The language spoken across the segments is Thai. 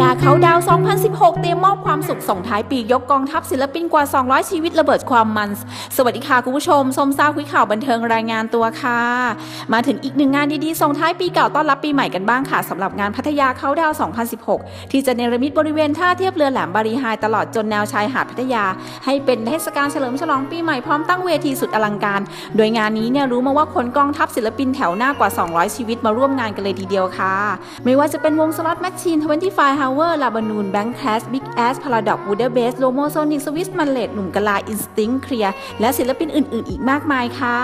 ยาเขาดาว 2016 เตรียมมอบความสุขส่งท้ายปียกกองทัพศิลปินกว่า 200 ชีวิตระเบิดความมัน สวัสดีค่ะคุณผู้ชม สมซ่าคุยข่าวบันเทิงรายงานตัวค่ะ มาถึงอีกหนึ่งงานดีๆ ส่งท้ายปีเก่าต้อนรับปีใหม่กันบ้างค่ะสำหรับงานพัทยาเขาดาว 2016 ที่จะเนรมิตบริเวณท่าเทียบเรือแหลมบารีไฮตลอดจนแนวชายหาดพัทยา ให้เป็นเทศกาลเฉลิมฉลองปีใหม่พร้อมตั้งเวทีสุดอลังการ โดยงานนี้เนี่ยรู้มาว่าขนกองทัพศิลปินแถวหน้ากว่า 200 ชีวิตมาร่วมงานกันเลยทีเดียวค่ะ ไม่ว่าจะเป็นวงสล็อตแมชชีน25 Hour ลาบานูนแบงค์แคส Big Ass Paradox w o o d e r b a s e Lomo Sonic Swiss m a n l e t หนุ่มกะลา Instinct Clear และศิลปินอื่น ๆ อีกมากมายค่ะ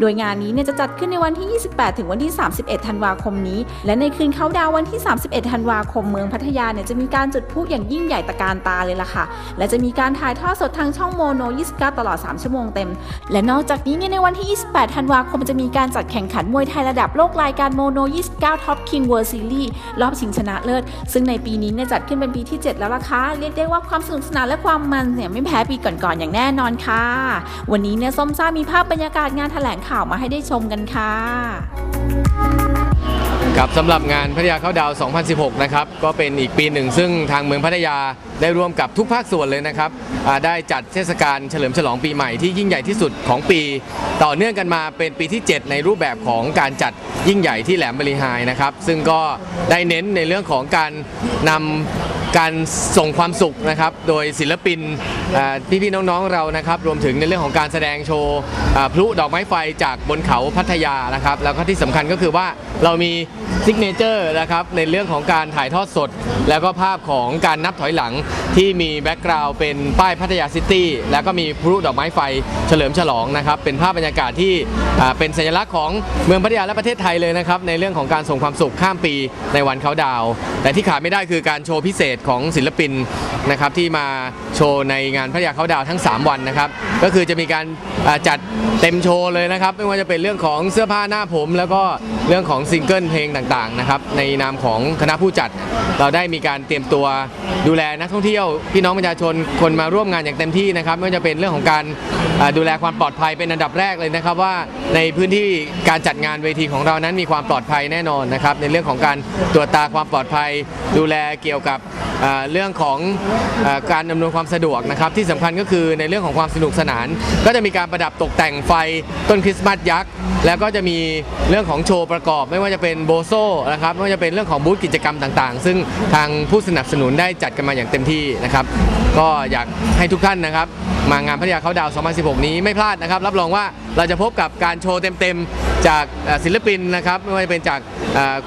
โดยงานนี้เนี่ยจะจัดขึ้นในวันที่ 28 ถึงวันที่ 31 ธันวาคมนี้ และในคืนเขาดาววันที่ 31 ธันวาคมเมืองพัทยาเนี่ยจะมีการจุดพลุอย่างยิ่งใหญ่ตะการตาเลยล่ะค่ะ และจะมีการถ่ายทอดสดทางช่องโมโน 29 ตลอด 3 ชั่วโมงเต็ม และนอกจากนี้เนี่ยในวันที่ 28 ธันวาคมจะมีการจัดแข่งขันมวยไทยระดับโลกรายการโมโน 29 Top King World Series รอบชิงชนะเลิศ ซึ่งในปีนี้เนี่ยจัดขึ้นเป็นปีที่ 7 แล้วล่ะค่ะเรียกได้ว่าความสนุกสนานและความมันเนี่ยไม่แพ้ปีก่อนๆอย่างแน่นอนค่ะ วันนี้เนี่ยส้มซ่ามีภาพบรรยากาศงานแถลงข่าวมาให้ได้ชมกันค่ะ ครับสำหรับงานพัทยาเข้าดาว 2016 นะครับ ก็เป็นอีกปีหนึ่ง ซึ่งทางเมืองพัทยาได้ร่วมกับทุกภาคส่วนเลยนะครับได้จัดเทศกาลเฉลิมฉลองปีใหม่ที่ยิ่งใหญ่ที่สุดของปี ต่อเนื่องกันมาเป็นปีที่ 7 ในรูปแบบของการจัดยิ่งใหญ่ที่แหลมบริหายนะครับ ซึ่งก็ได้เน้นในเรื่องของการนำ การส่งความสุขนะครับโดยศิลปินพี่ๆน้องๆเรานะครับรวมถึงในเรื่องของการแสดงโชว์พลุดอกไม้ไฟจากบนเขาพัทยานะครับแล้วก็ที่สำคัญก็คือว่าเรามีซิกเนเจอร์นะครับในเรื่องของการถ่ายทอดสด แล้วก็ภาพของการนับถอยหลังที่มีแบ็กกราวด์เป็นป้ายพัทยาซิตี้แล้วก็มีพลุดอกไม้ไฟเฉลิมฉลองนะครับเป็นภาพบรรยากาศที่เป็นสัญลักษณ์ของเมืองพัทยาและประเทศไทยเลยนะครับในเรื่องของการส่งความสุขข้ามปีในวันเขาดาวแต่ที่ขาดไม่ได้คือการโชว์พิเศษของศิลปินนะครับที่มาโชว์ในงานพัทยาเขาดาวทั้ง 3 วันนะครับ ก็คือจะมีการจัดเต็มโชว์เลยนะครับ ไม่ว่าจะเป็นเรื่องของเสื้อผ้าหน้าผม แล้วก็เรื่องของซิงเกิลเพลงต่างๆนะครับในนามของคณะผู้จัด เราได้มีการเตรียมตัวดูแลนักท่องเที่ยวพี่น้องประชาชนคนมาร่วมงานอย่างเต็มที่นะครับไม่ว่าจะเป็นเรื่องของการดูแลความปลอดภัยเป็นอันดับแรกเลยนะครับว่าในพื้นที่การจัดงานเวทีของเรานั้นมีความปลอดภัยแน่นอนนะครับในเรื่องของการตรวจตาความปลอดภัย ดูแลเกี่ยวกับ เรื่องของอการอำนวยความสะดวกนะครับที่สำคัญก็คือในเรื่องของความสนุกสนาน ก็จะมีการประดับตกแต่งไฟต้นคริสต์มาสยักษ์แล้วก็จะมีเรื่องของโชว์ประกอบ ไม่ว่าจะเป็นโบโซนะครับไม่ว่าจะเป็นเรื่องของบูธกิจกรรมต่างๆ ซึ่งทางผู้สนับสนุนได้จัดกันมาอย่างเต็มที่นะครับ ก็อยากให้ทุกท่านนะครับ มางานพัทยาเขาดาว 2016 นี้ไม่พลาดนะครับ รับรองว่าเราจะพบกับการโชว์เต็มๆ จากศิลปินนะครับไม่ว่าจะเป็นจาก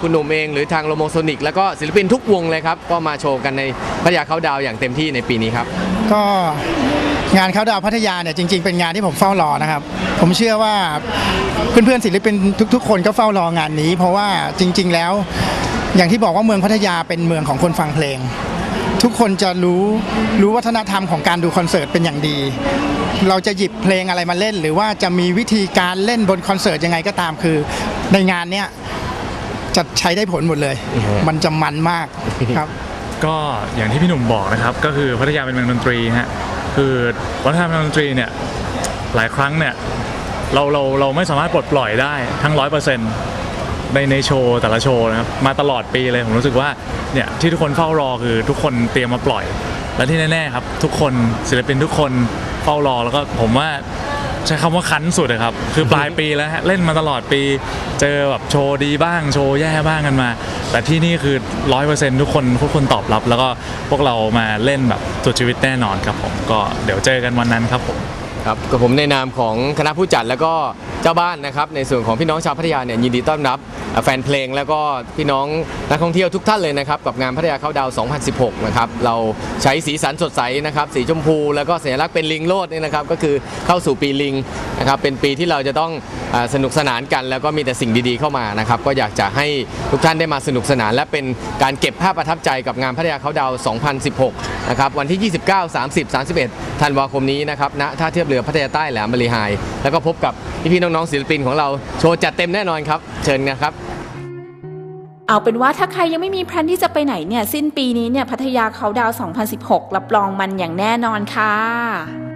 คุณหนุ่มเองหรือทางโลโมโซนิก แล้วก็ศิลปินทุกวงเลยครับ ก็มาโชว์กันในพัทยาเขาดาวอย่างเต็มที่ในปีนี้ครับ ก็งานเขาดาวพัทยาเนี่ยจริงๆเป็นงานที่ผมเฝ้ารอนะครับ ผมเชื่อว่าเพื่อนๆศิลปินทุก ๆ คนก็เฝ้ารองานนี้ เพราะว่าจริง ๆ แล้ว อย่างที่บอกว่าเมืองพัทยาเป็นเมืองของคนฟังเพลง ทุกคนจะรู้รู้วัฒนธรรมของการดูคอนเสิร์ตเป็นอย่างดี เราจะหยิบเพลงอะไรมาเล่น หรือว่าจะมีวิธีการเล่นบนคอนเสิร์ตยังไงก็ตามคือ ในงานเนี้ยจะใช้ได้ผลหมดเลย มันจะมันมากครับ ก็อย่างที่พี่หนุ่มบอกนะครับ ก็คือพัทยาเป็นเมืองดนตรีฮะคือวัฒนธรรมทางดนตรีเนี่ยหลายครั้งเนี่ยเราเราเราไม่สามารถปลดปล่อยได้ทั้งร้อยเปอร์เซ็นต์ ในในโชว์แต่ละโชว์นะครับมาตลอดปีเลยผมรู้สึกว่าเนี่ยที่ทุกคนเฝ้ารอคือทุกคนเตรียมมาปล่อย และที่แน่ๆครับ ทุกคนศิลปินทุกคนเฝ้ารอแล้วก็ผมว่าใช้คำว่าคันสุดเลยครับ คือปลายปีแล้วฮะเล่นมาตลอดปี เจอแบบโชว์ดีบ้างโชว์แย่บ้างกันมา แต่ที่นี่คือร้อยเปอร์เซ็นต์ทุกคนทุกคนตอบรับ แล้วก็พวกเรามาเล่นแบบสุดชีวิตแน่นอนครับผมก็เดี๋ยวเจอกันวันนั้นครับผม ครับกับผมในนามของคณะผู้จัดแล้วก็จ้าบ้านนะครับในส่วนของพี่น้องชาวพัทยาเนี่ยยินดีต้อนรับแฟนเพลง แล้วก็พี่น้องนักท่องเที่ยวทุกท่านเลยนะครับกับงานพัทยาเข้าดาว 2016 นะครับเราใช้สีสันสดใสนะครับสีชมพู แล้วก็สัญลักษณ์เป็นลิงโลดนี่นะครับก็คือเข้าสู่ปีลิงนะครับเป็นปีที่เราจะต้องสนุกสนานกัน แล้วก็มีแต่สิ่งดีๆเข้ามานะครับก็อยากจะให้ทุกท่านได้มาสนุกสนาน และเป็นการเก็บภาพประทับใจกับงานพัทยาเข้าดาว 2016 นะครับวันที่ 29 30 31 ธันวาคมนี้นะครับณท่าเทียบเรือพัทยาใต้แหลมบริหาย แล้วก็พบกับพี่ๆน้องๆศิลปินของเราโชว์จัดเต็มแน่นอนครับ เชิญนะครับเอาเป็นว่าถ้าใครยังไม่มีแพลนที่จะไปไหนเนี่ย สิ้นปีนี้เนี่ยพัทยาเขาดาวน์2016 รับรองมันอย่างแน่นอนค่ะ